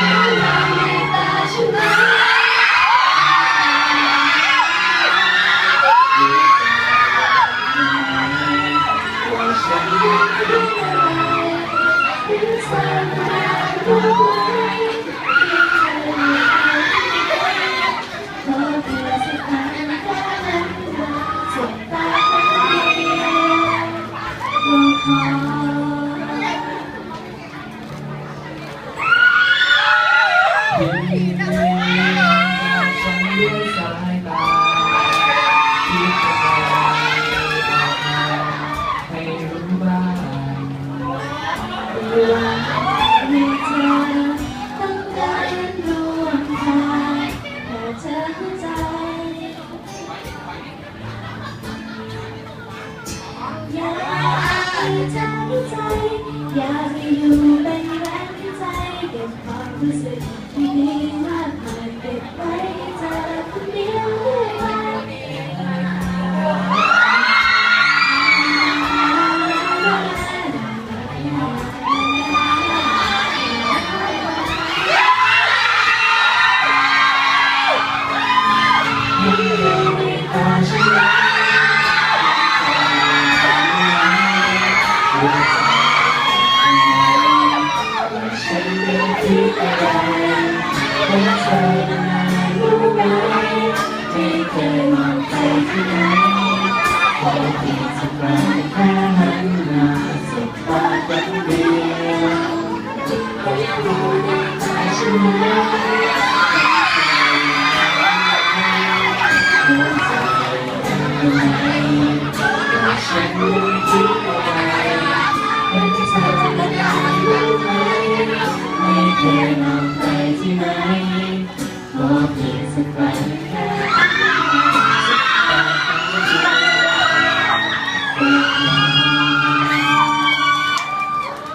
ใจ อยากให้ใจใจ อยากให้อยู่เป็นแรงใจเก็บความรู้สึกที่ดี ฉันไม่คิดอะไรของเธอรู้ไหมไม่เคยมองไปที่ไหนขอเพียงสักครั้งแค่หันมาสบตากันเดียวก็รู้ในใจฉันว่าหัว เคยมองไปที่ไหนขอเพียงสักครั้งแค่สักตาครั้งเดียว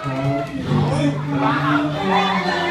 ขอเพียงสักครั้งแค่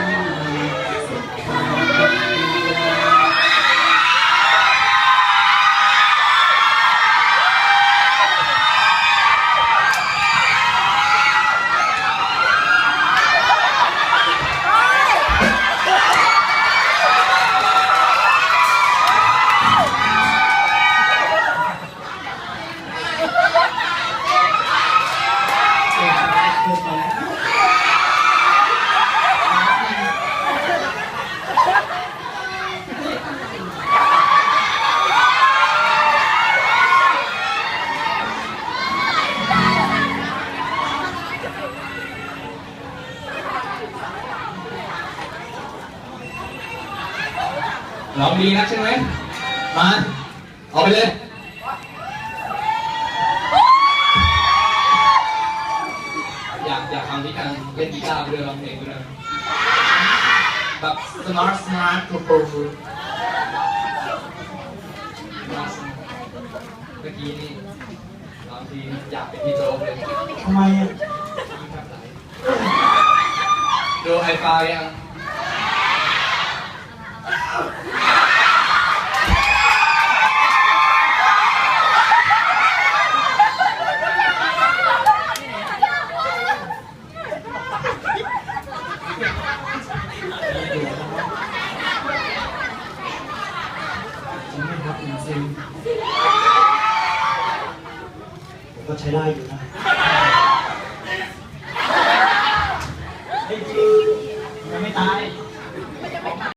ร้องดีนักใช่ไหมมาเอาไปเลยอยากอยากทำที่การเล่นกีตาร์ไปด้วยร้องเพลงไปด้วยแบบสมาร์ทสมาร์ทโปรโปรเมื่อกี้นี่บางทีอยากเป็นพี่โจ๊กเลยทำไมอะดูไอไฟยัง จะไม่รับจริงๆผม ก็ใช้ได้อยู่นะ